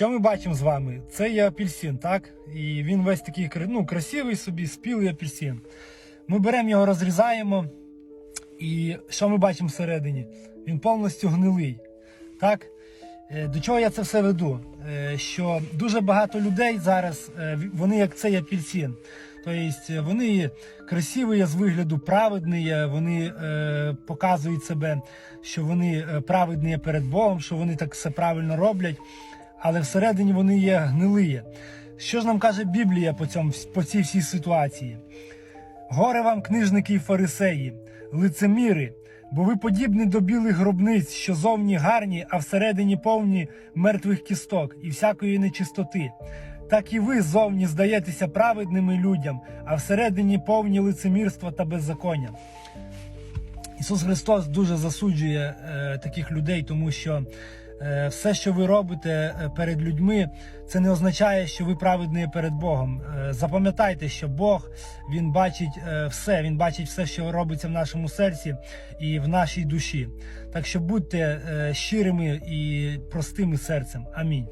Що ми бачимо з вами? Це є апельсин, так? І він весь такий ну, красивий собі, спілий апельсин. Ми беремо його, розрізаємо, і що ми бачимо всередині? Він повністю гнилий. Так? Е, До чого я це все веду? Е, Що дуже багато людей зараз, е, вони як цей апельсин. Тобто вони красиві з вигляду, праведні, вони е, показують себе, що вони праведні перед Богом, що вони так все правильно роблять, але всередині вони є гнилі. Що ж нам каже Біблія по, цьому, по цій всій ситуації? Горе вам, книжники і фарисеї, лицеміри, бо ви подібні до білих гробниць, що зовні гарні, а всередині повні мертвих кісток і всякої нечистоти. Так і ви зовні здаєтеся праведними людям, а всередині повні лицемірства та беззаконня. Ісус Христос дуже засуджує е, таких людей, тому що все, що ви робите е, перед людьми, це не означає, що ви праведні перед Богом. Е, запам'ятайте, що Бог він бачить е, все, він бачить все, що робиться в нашому серці і в нашій душі. Так що будьте е, щирими і простими серцем. Амінь.